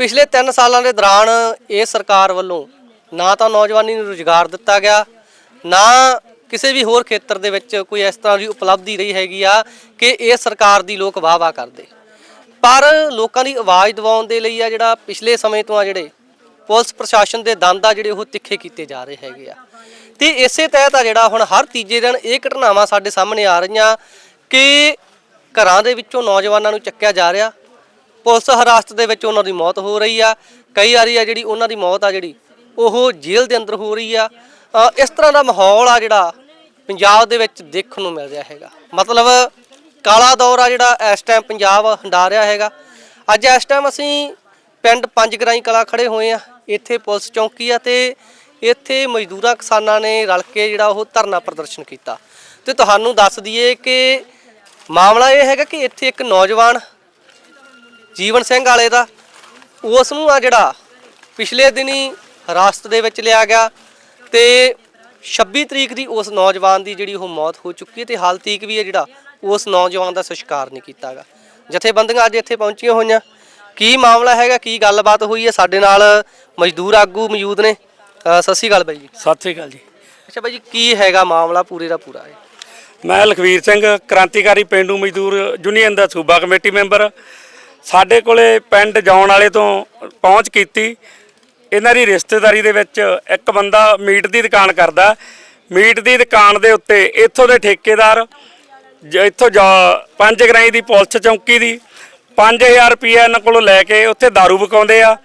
ਪਿਛਲੇ 3 ਸਾਲਾਂ ਦੇ ਦੌਰਾਨ ਇਹ ਸਰਕਾਰ ਵੱਲੋਂ ਨਾ ਤਾਂ ਨੌਜਵਾਨੀ ਨੂੰ ਰੁਜ਼ਗਾਰ ਦਿੱਤਾ ਗਿਆ, ਨਾ ਕਿਸੇ ਵੀ ਹੋਰ ਖੇਤਰ ਦੇ ਵਿੱਚ ਕੋਈ ਇਸ ਤਰ੍ਹਾਂ ਦੀ ਉਪਲਬਧੀ ਰਹੀ ਹੈਗੀ ਆ ਕਿ ਇਹ ਸਰਕਾਰ ਦੀ ਲੋਕ ਵਾਹ ਵਾਹ ਕਰਦੇ। ਪਰ ਲੋਕਾਂ ਦੀ ਆਵਾਜ਼ ਦਿਵਾਉਣ ਦੇ ਲਈ ਆ ਜਿਹੜਾ ਪਿਛਲੇ ਸਮੇਂ ਤੋਂ ਆ ਜਿਹੜੇ ਪੁਲਿਸ ਪ੍ਰਸ਼ਾਸਨ ਦੇ ਦੰਦ ਆ ਜਿਹੜੇ ਉਹ ਤਿੱਖੇ ਕੀਤੇ ਜਾ ਰਹੇ ਹੈਗੇ ਆ। ਤੇ ਇਸੇ ਤਹਿਤ ਆ ਜਿਹੜਾ ਹੁਣ ਹਰ ਤੀਜੇ ਦਿਨ ਇਹ ਘਟਨਾਵਾਂ ਸਾਡੇ ਸਾਹਮਣੇ ਆ ਰਹੀਆਂ ਕਿ ਘਰਾਂ ਦੇ ਵਿੱਚੋਂ ਨੌਜਵਾਨਾਂ ਨੂੰ ਚੱਕਿਆ ਜਾ ਰਿਹਾ ਪੁਲਿਸ ਹਿਰਾਸਤ ਦੇ ਵਿੱਚ ਉਹਨਾਂ ਦੀ ਮੌਤ ਹੋ ਰਹੀ ਆ। ਕਈ ਵਾਰੀ ਆ ਜਿਹੜੀ ਉਹਨਾਂ ਦੀ ਮੌਤ ਆ ਜਿਹੜੀ, ਉਹ ਜੇਲ੍ਹ ਦੇ ਅੰਦਰ ਹੋ ਰਹੀ ਆ। ਇਸ ਤਰ੍ਹਾਂ ਦਾ ਮਾਹੌਲ ਆ ਜਿਹੜਾ ਪੰਜਾਬ ਦੇ ਵਿੱਚ ਦੇਖਣ ਨੂੰ ਮਿਲ ਰਿਹਾ ਹੈਗਾ। ਮਤਲਬ ਕਾਲਾ ਦੌਰ ਆ ਜਿਹੜਾ ਇਸ ਟਾਈਮ ਪੰਜਾਬ ਹੰਡਾ ਰਿਹਾ ਹੈਗਾ। ਅੱਜ ਇਸ ਟਾਈਮ ਅਸੀਂ ਪਿੰਡ ਪੰਜ ਗਰਾਈ ਕਲਾ ਖੜੇ ਹੋਏ ਆ। ਇੱਥੇ ਪੁਲਿਸ ਚੌਂਕੀ ਆ ਤੇ ਇੱਥੇ ਮਜ਼ਦੂਰਾਂ ਕਿਸਾਨਾਂ ਨੇ ਰਲ ਕੇ ਜਿਹੜਾ ਉਹ ਧਰਨਾ ਪ੍ਰਦਰਸ਼ਨ ਕੀਤਾ। ਤੇ ਤੁਹਾਨੂੰ ਦੱਸ ਦਈਏ ਕਿ ਮਾਮਲਾ ਇਹ ਹੈਗਾ ਕਿ ਇੱਥੇ ਇੱਕ ਨੌਜਵਾਨ ਜੀਵਨ ਸਿੰਘ ਵਾਲੇ ਦਾ ਉਸ ਨੂੰ ਆ ਜਿਹੜਾ ਪਿਛਲੇ ਦਿਨੀ ਹਿਰਾਸਤ ਦੇ ਵਿੱਚ ਲਿਆ ਗਿਆ ਤੇ 26 ਤਰੀਕ ਦੀ ਉਸ ਨੌਜਵਾਨ ਦੀ ਜਿਹੜੀ ਉਹ ਮੌਤ ਹੋ ਚੁੱਕੀ ਹੈ ਤੇ ਹਾਲ ਤੀਕ ਵੀ ਹੈ ਜਿਹੜਾ ਉਸ ਨੌਜਵਾਨ ਦਾ ਸੰਸਕਾਰ ਨਹੀਂ ਕੀਤਾਗਾ ਜਥੇਬੰਦੀਆਂ ਅੱਜ ਇੱਥੇ ਪਹੁੰਚੀਆਂ ਹੋਈਆਂ। ਕੀ ਮਾਮਲਾ ਹੈਗਾ ਕੀ ਗੱਲਬਾਤ ਹੋਈ ਹੈ? ਸਾਡੇ ਨਾਲ ਮਜ਼ਦੂਰ ਆਗੂ ਮੌਜੂਦ ਨੇ। ਸਤਿ ਸ਼੍ਰੀ ਅਕਾਲ ਬਾਈ ਜੀ। ਸਤਿ ਸ੍ਰੀ ਅਕਾਲ ਜੀ। ਅੱਛਾ ਬਾਈ ਜੀ ਕੀ ਹੈਗਾ ਮਾਮਲਾ ਪੂਰੇ ਦਾ ਪੂਰਾ? ਹੈ ਮੈਂ ਲਖਵੀਰ ਸਿੰਘ ਕ੍ਰਾਂਤੀਕਾਰੀ ਪਿੰਡੂ ਮਜ਼ਦੂਰ ਯੂਨੀਅਨ ਦਾ ਸੂਬਾ ਕਮੇਟੀ ਮੈਂਬਰ। ਸਾਡੇ ਕੋਲੇ ਪਿੰਡ ਜਾਉਣ ਵਾਲੇ ਤੋਂ ਪਹੁੰਚ ਕੀਤੀ ਇਹਨਾਂ ਦੀ ਰਿਸ਼ਤੇਦਾਰੀ ਦੇ ਵਿੱਚ ਇੱਕ ਬੰਦਾ ਮੀਟ ਦੀ ਦੁਕਾਨ ਕਰਦਾ ਮੀਟ ਦੀ ਦੁਕਾਨ ਦੇ ਉੱਤੇ ਇੱਥੋਂ ਦੇ ਠੇਕੇਦਾਰ ਜ- ਇੱਥੋਂ ਜਾ ਪੰਜ ਗਰਾਈ ਦੀ ਪੁਲਿਸ ਚੌਂਕੀ ਦੀ 5000 ਰੁਪਏ ਇਹਨਾਂ ਕੋਲੋਂ ਲੈ ਕੇ ਉੱਥੇ दारू ਵਿਕਾਉਂਦੇ ਆ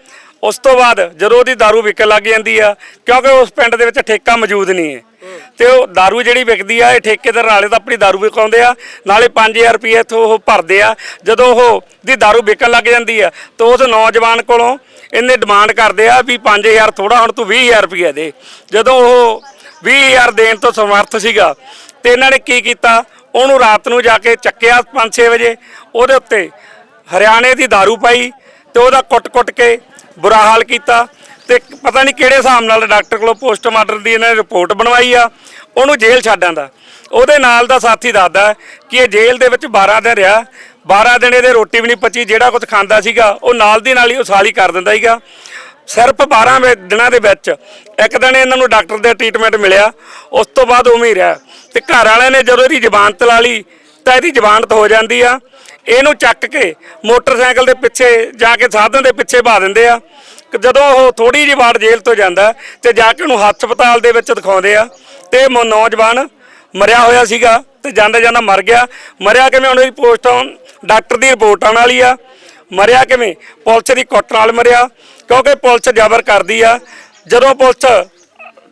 ਉਸ ਤੋਂ ਬਾਅਦ ਜਦੋਂ ਉਹਦੀ दारू ਵਿਕਣ ਲੱਗ ਜਾਂਦੀ ਆ ਕਿਉਂਕਿ ਉਸ ਪਿੰਡ ਦੇ ਵਿੱਚ ਠੇਕਾ ਮੌਜੂਦ ਨਹੀਂ ਹੈ ਤੇ ਉਹ दारू ਜਿਹੜੀ ਵਿਕਦੀ ਆ ਇਹ ਠੇਕੇਦਾਰ ਨਾਲੇ ਤਾਂ ਆਪਣੀ दारू ਵਿਕਾਉਂਦੇ ਆ ਨਾਲੇ 5000 ਰੁਪਏ ਇੱਥੋਂ ਉਹ ਭਰਦੇ ਆ ਜਦੋਂ ਉਹ ਦੀ दारू ਵਿਕਣ ਲੱਗ ਜਾਂਦੀ ਆ ਤਾਂ ਉਸ ਨੌਜਵਾਨ ਕੋਲੋਂ ਇਹਨੇ ਡਿਮਾਂਡ ਕਰਦੇ ਆ ਵੀ 5000 ਥੋੜਾ ਹੁਣ ਤੂੰ 20000 ਰੁਪਏ ਦੇ ਜਦੋਂ ਉਹ 20000 ਦੇਣ ਤੋਂ ਸਮਰਥ ਸੀਗਾ ਤੇ ਇਹਨਾਂ ਨੇ ਕੀ ਕੀਤਾ ਉਹਨੂੰ ਰਾਤ ਨੂੰ ਜਾ ਕੇ ਚੱਕਿਆ 5-6 ਵਜੇ ਉਹਦੇ ਉੱਤੇ ਹਰਿਆਣੇ ਦੀ दारू ਪਾਈ ਤੇ ਉਹਦਾ ਕੁੱਟ-ਕੁੱਟ ਕੇ ਬੁਰਾ ਹਾਲ ਕੀਤਾ ਤੇ ਪਤਾ ਨਹੀਂ ਕਿਹੜੇ ਹਿਸਾਬ ਨਾਲ ਡਾਕਟਰ ਕੋਲੋਂ ਪੋਸਟਮਾਰਟਮ ਦੀ ਇਹਨਾਂ ਨੇ ਰਿਪੋਰਟ ਬਣਵਾਈ ਆ, ਉਹਨੂੰ ਜੇਲ੍ਹ ਛੱਡ ਆਂਦਾ ਉਹਦੇ ਨਾਲ ਦਾ ਸਾਥੀ ਦੱਸਦਾ ਕਿ ਇਹ ਜੇਲ੍ਹ ਦੇ ਵਿੱਚ 12 ਦਿਨ ਰਿਹਾ 12 ਦਿਨ ਇਹਦੇ ਰੋਟੀ ਵੀ ਨਹੀਂ ਪਚੀ, ਜਿਹੜਾ ਕੁਝ ਖਾਂਦਾ ਸੀਗਾ, ਉਹ ਨਾਲ ਦੀ ਨਾਲ ਹੀ ਉਸਾਲੀ ਕਰ ਦਿੰਦਾ ਸੀਗਾ। ਸਿਰਫ 12 ਵੇ- ਦਿਨਾਂ ਦੇ ਵਿੱਚ ਇੱਕ ਦਿਨ ਇਹਨਾਂ ਨੂੰ ਡਾਕਟਰ ਦਾ ਟ੍ਰੀਟਮੈਂਟ ਮਿਲਿਆ, ਉਸ ਤੋਂ ਬਾਅਦ ਉਵੇਂ ਹੀ ਰਿਹਾ। ਤੇ ਘਰ ਵਾਲਿਆਂ ਨੇ ਜਦੋਂ ਇਹਦੀ ਜ਼ਬਾਨਤ ਲਾ ਲਈ, ਤਾਂ ਇਹਦੀ ਜ਼ਬਾਨਤ ਹੋ ਜਾਂਦੀ ਆ। ਇਹਨੂੰ ਚੱਕ ਕੇ ਮੋਟਰਸਾਈਕਲ ਦੇ ਪਿੱਛੇ ਜਾ ਕੇ ਸਾਧਨ ਦੇ ਪਿੱਛੇ ਪਾ ਦਿੰਦੇ ਆ। ਜਦੋਂ ਉਹ ਥੋੜੀ ਜਿਹੀ ਵਾਰ ਜੇਲ੍ਹ ਤੋਂ ਜਾਂਦਾ ਤੇ ਜਾ ਕੇ ਉਹਨੂੰ ਹਸਪਤਾਲ ਦੇ ਵਿੱਚ ਦਿਖਾਉਂਦੇ ਆ, ਤੇ ਨੌਜਵਾਨ ਮਰਿਆ ਹੋਇਆ ਸੀਗਾ ਤੇ ਜਾਂਦਾ ਜਾਂਦਾ ਮਰ ਗਿਆ। ਮਰਿਆ ਕਿਵੇਂ? ਹੁਣ ਪੋਸਟ ਡਾਕਟਰ ਦੀ ਰਿਪੋਰਟ ਆਉਣ ਵਾਲੀ ਆ। ਮਰਿਆ ਕਿਵੇਂ? ਪੁਲਿਸ ਦੀ ਕੁੱਟ ਨਾਲ ਮਰਿਆ, ਕਿਉਂਕਿ ਪੁਲਿਸ ਜ਼ਬਰ ਕਰਦੀ ਆ। ਜਦੋਂ ਪੁਲਿਸ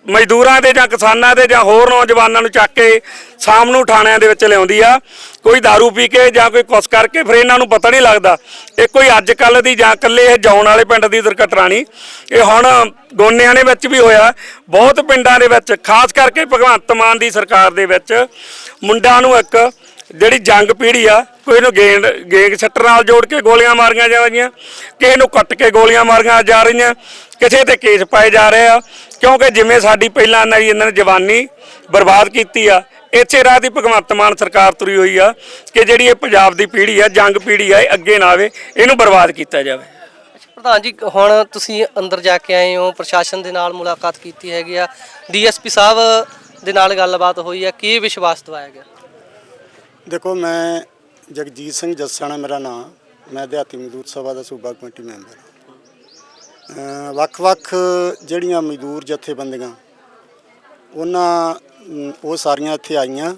ਮਜ਼ਦੂਰਾਂ ਦੇ ਜਾਂ ਕਿਸਾਨਾਂ ਦੇ ਜਾਂ ਹੋਰ ਨੌਜਵਾਨਾਂ ਨੂੰ ਚੱਕ ਕੇ ਸ਼ਾਮ ਨੂੰ ਥਾਣਿਆਂ ਦੇ ਵਿੱਚ ਲਿਆਉਂਦੀ ਆ। ਕੋਈ दारू ਪੀ ਕੇ ਜਾਂ ਕੋਈ ਕੁਛ ਕਰਕੇ ਫਿਰ ਇਹਨਾਂ ਨੂੰ ਪਤਾ ਨਹੀਂ ਲੱਗਦਾ। ਇਹ ਕੋਈ ਅੱਜ ਕੱਲ ਦੀ ਜਾਂ ਇਕੱਲੇ ਇਹ ਜਾਉਣ ਵਾਲੇ ਪਿੰਡ ਦੀ ਦੁਰਘਟਨਾ ਨਹੀਂ। ਇਹ ਹੁਣ ਗੋਨਿਆਂ ਦੇ ਵਿੱਚ ਵੀ ਹੋਇਆ। ਬਹੁਤ ਪਿੰਡਾਂ ਦੇ ਵਿੱਚ, ਖਾਸ ਕਰਕੇ ਭਗਵੰਤ ਮਾਨ ਦੀ ਸਰਕਾਰ ਦੇ ਵਿੱਚ ਮੁੰਡਿਆਂ ਨੂੰ ਇੱਕ ਜਿਹੜੀ ਜੰਗ ਪੀੜ੍ਹੀ ਆ, ਕੋਈ ਨੂੰ ਗੇਂਦ ਗੇਂਗ ਸੱਟਰ ਨਾਲ ਜੋੜ ਕੇ ਗੋਲੀਆਂ ਮਾਰੀਆਂ ਜਾ ਰਹੀਆਂ, ਕਿਸੇ ਨੂੰ ਕੱਟ ਕੇ ਗੋਲੀਆਂ ਮਾਰੀਆਂ ਜਾ ਰਹੀਆਂ। ਕਿਸੇ ਤੇ ਕੇਸ ਪਾਏ ਜਾ ਰਹੇ ਆ ਕਿਉਂਕਿ ਜਿਵੇਂ ਸਾਡੀ ਪਹਿਲਾਂ ਇਹਨਾਂ ਦੀ ਇਹਨਾਂ ਨੇ ਜਵਾਨੀ ਬਰਬਾਦ ਕੀਤੀ ਆ ਇਸੇ ਰਾਹ ਦੀ ਭਗਵੰਤ ਮਾਨ ਸਰਕਾਰ ਤੁਰੀ ਹੋਈ ਆ ਕਿ ਜਿਹੜੀ ਇਹ ਪੰਜਾਬ ਦੀ ਪੀੜ੍ਹੀ ਆ ਜੰਗ ਪੀੜ੍ਹੀ ਆ ਇਹ ਅੱਗੇ ਨਾ ਆਵੇ ਇਹਨੂੰ ਬਰਬਾਦ ਕੀਤਾ ਜਾਵੇ ਪ੍ਰਧਾਨ ਜੀ ਹੁਣ ਤੁਸੀਂ ਅੰਦਰ ਜਾ ਕੇ ਆਏ ਹੋ ਪ੍ਰਸ਼ਾਸਨ ਦੇ ਨਾਲ ਮੁਲਾਕਾਤ ਕੀਤੀ ਹੈਗੀ ਆ ਡੀਐਸਪੀ ਸਾਹਿਬ ਦੇ ਨਾਲ ਗੱਲਬਾਤ ਹੋਈ ਆ ਕੀ ਵਿਸ਼ਵਾਸ ਦਿਵਾਇਆ ਗਿਆ ਦੇਖੋ ਮੈਂ ਜਗਜੀਤ ਸਿੰਘ ਜੱਸਣਾ ਮੇਰਾ ਨਾਮ ਮੈਂ ਦਿਹਾਤੀ ਮਜ਼ਦੂਰ ਸਭਾ ਦਾ ਸੂਬਾ ਕਮੇਟੀ ਮੈਂਬਰ ਹਾਂ। ਵੱਖ-ਵੱਖ ਜਿਹੜੀਆਂ ਮਜ਼ਦੂਰ ਜਥੇਬੰਦੀਆਂ, ਉਹਨਾਂ ਉਹ ਸਾਰੀਆਂ ਇੱਥੇ ਆਈਆਂ।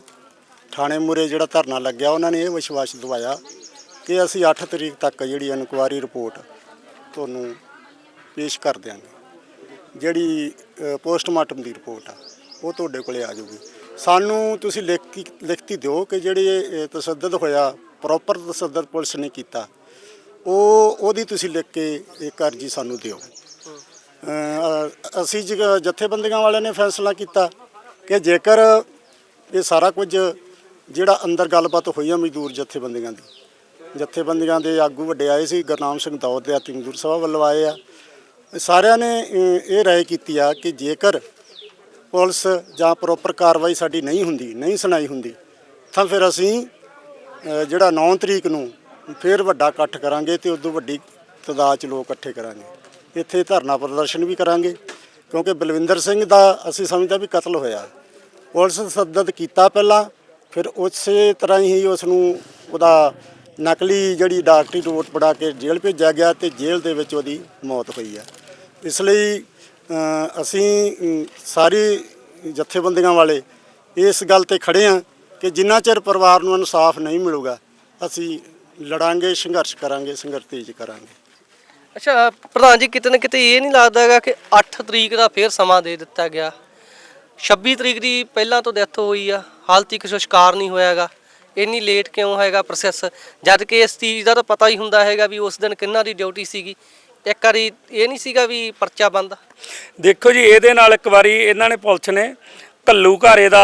ਥਾਣੇ ਮੂਰੇ ਜਿਹੜਾ ਧਰਨਾ ਲੱਗਿਆ, ਉਹਨਾਂ ਨੇ ਇਹ ਵਿਸ਼ਵਾਸ ਦਿਵਾਇਆ ਕਿ ਅਸੀਂ 8 ਤਰੀਕ ਤੱਕ ਜਿਹੜੀ ਇਨਕੁਆਰੀ ਰਿਪੋਰਟ ਤੁਹਾਨੂੰ ਪੇਸ਼ ਕਰ ਦਿਆਂਗੇ। ਜਿਹੜੀ ਪੋਸਟਮਾਰਟਮ ਦੀ ਰਿਪੋਰਟ ਆ, ਉਹ ਤੁਹਾਡੇ ਕੋਲੇ ਆ ਜਾਊਗੀ। ਸਾਨੂੰ ਤੁਸੀਂ ਲਿਖਤੀ ਲਿਖਤੀ ਦਿਓ ਕਿ ਜਿਹੜੇ ਤਸੱਦਦ ਹੋਇਆ, ਪ੍ਰੋਪਰ ਤਸੱਦਦ ਪੁਲਿਸ ਨੇ ਕੀਤਾ ਉਹ ਉਹਦੀ ਤੁਸੀਂ ਲਿਖ ਕੇ ਇੱਕ ਅਰਜੀ ਸਾਨੂੰ ਦਿਓ। ਅ, ਅਸੀਂ ਜ ਜਥੇਬੰਦੀਆਂ ਵਾਲਿਆਂ ਨੇ ਫੈਸਲਾ ਕੀਤਾ ਕਿ ਜੇਕਰ ਇਹ ਸਾਰਾ ਕੁਝ ਜਿਹੜਾ ਅੰਦਰ ਗੱਲਬਾਤ ਹੋਈ ਆ ਮਜ਼ਦੂਰ ਜਥੇਬੰਦੀਆਂ ਦੀ ਜਥੇਬੰਦੀਆਂ ਦੇ ਆਗੂ ਵੱਡੇ ਆਏ ਸੀ ਗੁਰਨਾਮ ਸਿੰਘ ਦੌਦ ਦੇ ਆਤੀ ਮਜ਼ਦੂਰ ਸਭਾ ਵੱਲੋਂ ਆਏ ਆ। ਸਾਰਿਆਂ ਨੇ ਅ, ਇਹ ਰਾਏ ਕੀਤੀ ਆ ਕਿ ਜੇਕਰ ਪੁਲਿਸ ਜਾਂ ਪ੍ਰੋਪਰ ਕਾਰਵਾਈ ਸਾਡੀ ਨਹੀਂ ਹੁੰਦੀ ਨਹੀਂ ਸੁਣਾਈ ਹੁੰਦੀ ਤਾਂ ਫਿਰ ਅਸੀਂ ਅ, ਜਿਹੜਾ 9 ਤਰੀਕ ਨੂੰ ਫਿਰ ਵੱਡਾ ਇਕੱਠ ਕਰਾਂਗੇ ਤੇ ਉਦੋਂ ਵੱਡੀ ਤਦਾਦ ਚ ਲੋਕ ਇਕੱਠੇ ਕਰਾਂਗੇ। ਇੱਥੇ ਧਰਨਾ ਪ੍ਰਦਰਸ਼ਨ ਵੀ ਕਰਾਂਗੇ, ਕਿਉਂਕਿ ਬਲਵਿੰਦਰ ਸਿੰਘ ਦਾ ਅਸੀਂ ਸਮਝਦਾ ਵੀ ਕਤਲ ਹੋਇਆ। ਪੁਲਿਸ ਤਸੱਦਦ ਕੀਤਾ ਪਹਿਲਾਂ, ਫਿਰ ਉਸੇ ਤਰ੍ਹਾਂ ਹੀ ਉਸ ਨੂੰ ਉਹਦਾ ਨਕਲੀ ਜਿਹੜੀ ਡਾਕਟਰੀ ਰਿਪੋਰਟ ਬਣਾ ਕੇ ਜੇਲ੍ਹ ਭੇਜਿਆ ਗਿਆ ਤੇ ਜੇਲ੍ਹ ਦੇ ਵਿੱਚ ਉਹਦੀ ਮੌਤ ਹੋਈ ਹੈ ਇਸ ਲਈ ਅਸੀਂ ਸਾਰੀ ਜਥੇਬੰਦੀਆਂ ਵਾਲੇ ਇਸ ਗੱਲ ਤੇ ਖੜੇ ਆ ਕਿ ਜਿੰਨਾ ਚਿਰ ਪਰਿਵਾਰ ਨੂੰ ਇਨਸਾਫ ਨਹੀਂ ਮਿਲੂਗਾ, ਅਸੀਂ ਲੜਾਂਗੇ ਸੰਘਰਸ਼ ਕਰਾਂਗੇ ਸੰਘਰਸ਼ ਤੇਜ਼ ਕਰਾਂਗੇ। ਅੱਛਾ ਪ੍ਰਧਾਨ ਜੀ ਕਿਤੇ ਨਾ ਕਿਤੇ ਇਹ ਨਹੀਂ ਲੱਗਦਾ ਹੈਗਾ ਕਿ 8 ਤਰੀਕ ਦਾ ਫੇਰ ਸਮਾਂ ਦੇ ਦਿੱਤਾ ਗਿਆ। 26 ਤਰੀਕ ਦੀ ਪਹਿਲਾਂ ਤੋਂ ਡੈਥ ਹੋਈ ਆ ਹਾਲ ਤੱਕ ਸੰਸਕਾਰ ਨਹੀਂ ਹੋਇਆਗਾ ਇੰਨੀ ਲੇਟ ਕਿਉਂ ਹੈਗਾ ਪ੍ਰੋਸੈਸ ਜਦ ਕਿ ਇਸ ਚੀਜ਼ ਦਾ ਤਾਂ ਪਤਾ ਹੀ ਹੁੰਦਾ ਹੈਗਾ ਵੀ ਉਸ ਦਿਨ ਕਿੰਨਾ ਦੀ ਡਿਊਟੀ ਸੀਗੀ। ਇੱਕ ਵਾਰੀ ਇਹ ਨਹੀਂ ਸੀਗਾ ਵੀ ਪਰਚਾ ਬੰਦ। ਦੇਖੋ ਜੀ ਇਹਦੇ ਨਾਲ ਇੱਕ ਵਾਰੀ ਇਹਨਾਂ ਨੇ ਪੁਲਿਸ ਨੇ ਕੱਲੂ ਘਾਰੇ ਦਾ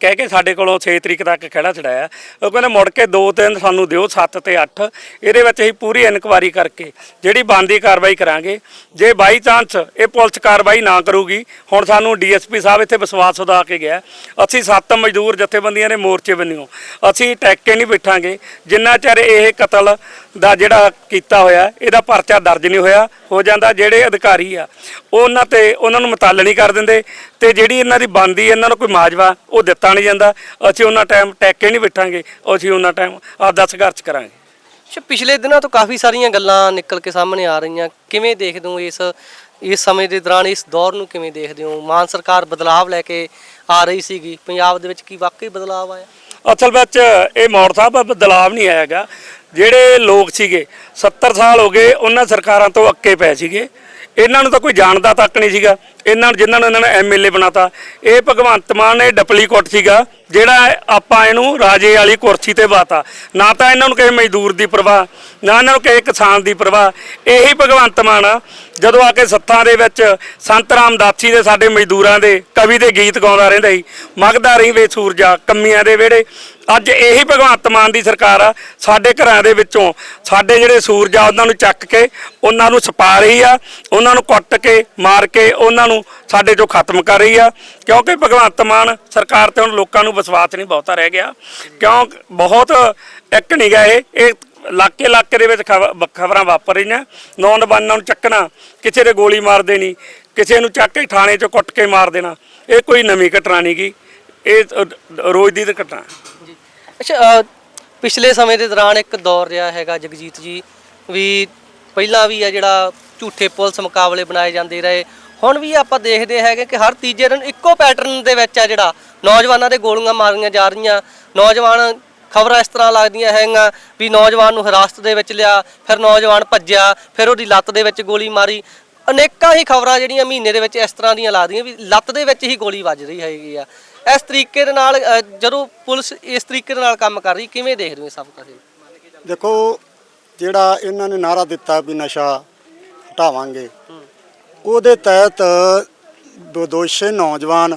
ਕਹਿ ਕੇ ਸਾਡੇ ਕੋਲੋਂ 6 ਤਰੀਕ ਤੱਕ ਖੜਾ ਛਡਾਇਆ ਉਹ ਕਹਿੰਦੇ ਮੁੜ ਕੇ 2 3 ਸਾਨੂੰ ਦਿਓ 7 ਤੇ 8 ਇਹਦੇ ਵਿੱਚ ਅਸੀਂ ਪੂਰੀ ਇਨਕੁਆਰੀ ਕਰਕੇ ਜਿਹੜੀ ਬੰਦੀ ਕਾਰਵਾਈ ਕਰਾਂਗੇ। ਜੇ ਬਾਈ ਚਾਂਸ ਇਹ ਪੁਲਿਸ ਕਾਰਵਾਈ ਨਾ ਕਰੂਗੀ, ਹੁਣ ਸਾਨੂੰ ਡੀਐਸਪੀ ਸਾਹਿਬ ਇੱਥੇ ਵਿਸ਼ਵਾਸ ਉਦਾ ਕੇ ਗਿਆ। ਅਸੀਂ ਸੱਤ ਮਜ਼ਦੂਰ ਜਥੇਬੰਦੀਆਂ ਨੇ ਮੋਰਚੇ ਬੰਨਿਓ। ਅਸੀਂ ਟੈਕ ਕੇ ਨਹੀਂ ਬਿਠਾਂਗੇ। ਜਿੰਨਾ ਚਿਰ ਇਹ ਕਤਲ ਦਾ ਜਿਹੜਾ ਕੀਤਾ ਹੋਇਆ, ਇਹਦਾ ਪਰਚਾ ਦਰਜ ਨਹੀਂ ਹੋਇਆ, ਹੋ ਜਾਂਦਾ ਜਿਹੜੇ ਅਧਿਕਾਰੀ ਆ। ਉਹ ਉਹਨਾਂ ਤੇ, ਉਹਨਾਂ ਨੂੰ ਮੁਤੱਲ ਨਹੀਂ ਕਰ ਦਿੰਦੇ। ਤੇ ਜਿਹੜੀ ਇਹਨਾਂ ਦੀ ਬੰਦੀ ਇਹਨਾਂ ਨੂੰ ਕੋਈ ਮਾਜਵਾ ਉਹ ਦਿੱਤਾ ਨਹੀਂ ਜਾਂਦਾ। ਅਸੀਂ ਉਹਨਾਂ ਟਾਈਮ ਟੈਕ ਨਹੀਂ ਬਿਠਾਂਗੇ ਅਸੀਂ ਉਹਨਾਂ ਟਾਈਮ ਆਪਦਾ ਸੰਘਰਸ਼ ਕਰਾਂਗੇ। ਅੱਛਾ ਪਿਛਲੇ ਦਿਨਾਂ ਤੋਂ ਕਾਫੀ ਸਾਰੀਆਂ ਗੱਲਾਂ ਨਿਕਲ ਕੇ ਸਾਹਮਣੇ ਆ ਰਹੀਆਂ। ਕਿਵੇਂ ਦੇਖਦੇ ਹੋ ਇਸ ਇਸ ਸਮੇਂ ਦੇ ਦੌਰਾਨ ਇਸ ਦੌਰ ਨੂੰ ਕਿਵੇਂ ਦੇਖਦੇ ਹੋ? ਮਾਨ ਸਰਕਾਰ ਬਦਲਾਵ ਲੈ ਕੇ ਆ ਰਹੀ ਸੀਗੀ। ਪੰਜਾਬ ਦੇ ਵਿੱਚ ਕੀ ਵਾਕਈ ਬਦਲਾਵ ਆਇਆ? ਅਸਲ ਵਿੱਚ ਇਹ ਮੌੜ ਸਾਹਿਬ ਬਦਲਾਵ ਨਹੀਂ ਆਇਆਗਾ ਜਿਹੜੇ ਲੋਕ ਸੀਗੇ 70 ਸਾਲ ਹੋ ਗਏ ਉਹਨਾਂ ਸਰਕਾਰਾਂ ਤੋਂ ਅੱਕੇ ਪਏ ਸੀਗੇ। ਇਹਨਾਂ ਨੂੰ ਤਾਂ ਕੋਈ ਜਾਣਦਾ ਤੱਕ ਨਹੀਂ ਸੀਗਾ। ਇਹਨਾਂ ਨੂੰ ਜਿਨ੍ਹਾਂ ਨੂੰ ਇਹਨਾਂ ਨੇ ਐਮਐਲਏ ਬਣਾਤਾ। ਇਹ ਭਗਵੰਤ ਮਾਨ ਨੇ ਡਪਲੀਕੋਟ ਸੀਗਾ, ਜਿਹੜਾ ਆਪਾਂ ਇਹਨੂੰ ਰਾਜੇ ਵਾਲੀ ਕੁਰਸੀ ਤੇ ਬਾਤਾ। ਨਾ ਤਾਂ ਇਹਨਾਂ ਨੂੰ ਕਿਸੇ ਮਜ਼ਦੂਰ ਦੀ ਪਰਵਾਹ, ਨਾ ਇਹਨਾਂ ਨੂੰ ਕਿਸੇ ਕਿਸਾਨ ਦੀ ਪਰਵਾਹ। ਇਹੀ ਭਗਵੰਤ ਮਾਨ ਜਦੋਂ ਆ ਕੇ ਸੱਥਾਂ ਦੇ ਵਿੱਚ ਸੰਤ ਰਾਮਦਾਸੀ ਦੇ ਸਾਡੇ ਮਜ਼ਦੂਰਾਂ ਦੇ ਕਵੀ ਦੇ ਗੀਤ ਗਾਉਂਦਾ ਰਹਿੰਦਾ ਸੀ, ਮਗਦਾ ਰਹੀ ਵੇ ਸੂਰਜਾ, ਕੰਮੀਆਂ ਦੇ ਵਿਹੜੇ। ਅੱਜ ਇਹੀ ਭਗਵੰਤ ਮਾਨ ਦੀ ਸਰਕਾਰ ਆ, ਸਾਡੇ ਘਰਾਂ ਦੇ ਵਿੱਚੋਂ। ਸਾਡੇ ਜਿਹੜੇ ਸੂਰਜ ਆ, ਉਹਨਾਂ ਨੂੰ ਚੱਕ ਕੇ, ਉਹਨਾਂ ਨੂੰ ਛਪਾ ਰਹੀ ਆ, ਉਹਨਾਂ ਨੂੰ ਕੁੱਟ ਕੇ, ਮਾਰ ਕੇ, ਉਹਨਾਂ ਨੂੰ ਸਾਡੇ ਚੋਂ ਖਤਮ ਕਰ ਰਹੀ ਆ। ਕਿਉਂਕਿ ਭਗਵੰਤ ਮਾਨ ਸਰਕਾਰ ਤੇ ਹੁਣ ਲੋਕਾਂ ਨੂੰ ਵਿਸ਼ਵਾਸ ਨਹੀਂ ਬਹੁਤਾ ਰਹਿ ਗਿਆ। ਕਿਉਂ, ਬਹੁਤ ਇੱਕ ਨਹੀਂ ਗਾ ਇਹ ਇਲਾਕੇ ਇਲਾਕੇ ਦੇ ਵਿੱਚ ਖਬਰਾਂ ਵਾਪਰ ਰਹੀਆਂ। ਨੌਜਵਾਨਾਂ ਨੂੰ ਚੱਕਣਾ, ਕਿਸੇ ਦੇ ਗੋਲੀ ਮਾਰ ਦੇਣੀ, ਕਿਸੇ ਨੂੰ ਚੱਕ ਕੇ ਥਾਣੇ 'ਚ ਕੁੱਟ ਕੇ ਮਾਰ ਦੇਣਾ, ਇਹ ਕੋਈ ਨਵੀਂ ਘਟਨਾ ਨਹੀਂ ਗੀ। ਇਹ ਰੋਜ਼ ਦੀ ਘਟਨਾ ਅੱਛਾ ਅ, ਪਿਛਲੇ ਸਮੇਂ ਦੇ ਦੌਰਾਨ ਇੱਕ ਦੌਰ ਰਿਹਾ ਹੈਗਾ ਜਗਜੀਤ ਜੀ ਵੀ ਪਹਿਲਾਂ ਵੀ ਆ ਜਿਹੜਾ ਝੂਠੇ ਪੁਲਿਸ ਮੁਕਾਬਲੇ ਬਣਾਏ ਜਾਂਦੇ ਰਹੇ। ਹੁਣ ਵੀ ਆਪਾਂ ਦੇਖਦੇ ਹੈਗੇ ਕਿ ਹਰ ਤੀਜੇ ਦਿਨ ਇੱਕੋ ਪੈਟਰਨ ਦੇ ਵਿੱਚ ਆ ਜਿਹੜਾ ਨੌਜਵਾਨਾਂ ਦੇ ਗੋਲੀਆਂ ਮਾਰੀਆਂ ਜਾ ਰਹੀਆਂ। ਨੌਜਵਾਨ ਖਬਰਾਂ ਇਸ ਤਰ੍ਹਾਂ ਲੱਗਦੀਆਂ ਹੈਗੀਆਂ ਵੀ ਨੌਜਵਾਨ ਨੂੰ ਹਿਰਾਸਤ ਦੇ ਵਿੱਚ ਲਿਆ ਫਿਰ ਨੌਜਵਾਨ ਭੱਜਿਆ ਫਿਰ ਉਹਦੀ ਲੱਤ ਦੇ ਵਿੱਚ ਗੋਲੀ ਮਾਰੀ। ਅਨੇਕਾਂ ਹੀ ਖਬਰਾਂ ਜਿਹੜੀਆਂ ਮਹੀਨੇ ਦੇ ਵਿੱਚ ਇਸ ਤਰ੍ਹਾਂ ਦੀਆਂ ਲੱਗਦੀਆਂ ਵੀ ਲੱਤ ਦੇ ਵਿੱਚ ਹੀ ਗੋਲੀ ਵੱਜ ਰਹੀ ਹੈਗੀ ਆ। ਇਸ ਤਰੀਕੇ ਦੇ ਨਾਲ ਅ, ਜਦੋਂ ਪੁਲਿਸ ਇਸ ਤਰੀਕੇ ਦੇ ਨਾਲ ਕੰਮ ਕਰ ਰਹੀ ਕਿਵੇਂ ਦੇਖਦੇ ਹੋ ਇਹ ਸਭ ਕੁਝ? ਦੇਖੋ ਜਿਹੜਾ ਇਹਨਾਂ ਨੇ ਨਾਰਾ ਦਿੱਤਾ ਵੀ ਨਸ਼ਾ ਹਟਾਵਾਂਗੇ ਉਹਦੇ ਤਹਿਤ ਦੋ ਦੋਸ਼ੇ ਨੌਜਵਾਨ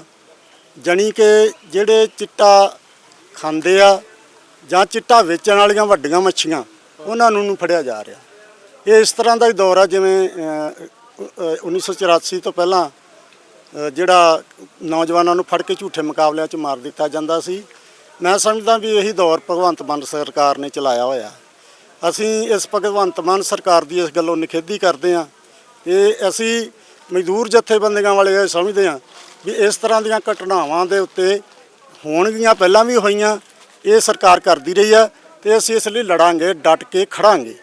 ਜਾਣੀ ਕਿ ਜਿਹੜੇ ਚਿੱਟਾ ਖਾਂਦੇ ਆ ਜਾਂ ਚਿੱਟਾ ਵੇਚਣ ਵਾਲੀਆਂ ਵੱਡੀਆਂ ਮੱਛੀਆਂ ਉਹਨਾਂ ਨੂੰ ਨੂੰ ਫੜਿਆ ਜਾ ਰਿਹਾ। ਇਹ ਇਸ ਤਰ੍ਹਾਂ ਦਾ ਹੀ ਦੌਰ ਆ ਜਿਵੇਂ ਅਹ, ਅਹ, 1984 ਤੋਂ ਪਹਿਲਾਂ ਜਿਹੜਾ ਨੌਜਵਾਨਾਂ ਨੂੰ ਫੜ ਕੇ ਝੂਠੇ ਮੁਕਾਬਲਿਆਂ 'ਚ ਮਾਰ ਦਿੱਤਾ ਜਾਂਦਾ ਸੀ। ਮੈਂ ਸਮਝਦਾ ਵੀ ਇਹੀ ਦੌਰ ਭਗਵੰਤ ਮਾਨ ਸਰਕਾਰ ਨੇ ਚਲਾਇਆ ਹੋਇਆ। ਅਸੀਂ ਇਸ ਭਗਵੰਤ ਮਾਨ ਸਰਕਾਰ ਦੀ ਇਸ ਗੱਲੋਂ ਨਿਖੇਧੀ ਕਰਦੇ ਹਾਂ। ਇਹ ਅਸੀਂ ਮਜ਼ਦੂਰ ਜਥੇਬੰਦੀਆਂ ਵਾਲੇ ਸਮਝਦੇ ਹਾਂ ਵੀ ਇਸ ਤਰ੍ਹਾਂ ਦੀਆਂ ਘਟਨਾਵਾਂ ਦੇ ਉੱਤੇ ਹੋਣਗੀਆਂ, ਪਹਿਲਾਂ ਵੀ ਹੋਈਆਂ, ਇਹ ਸਰਕਾਰ ਕਰਦੀ ਰਹੀ ਆ ਤੇ ਅਸੀਂ ਇਸ ਲਈ ਲੜਾਂਗੇ, ਡਟ ਕੇ ਖੜਾਂਗੇ।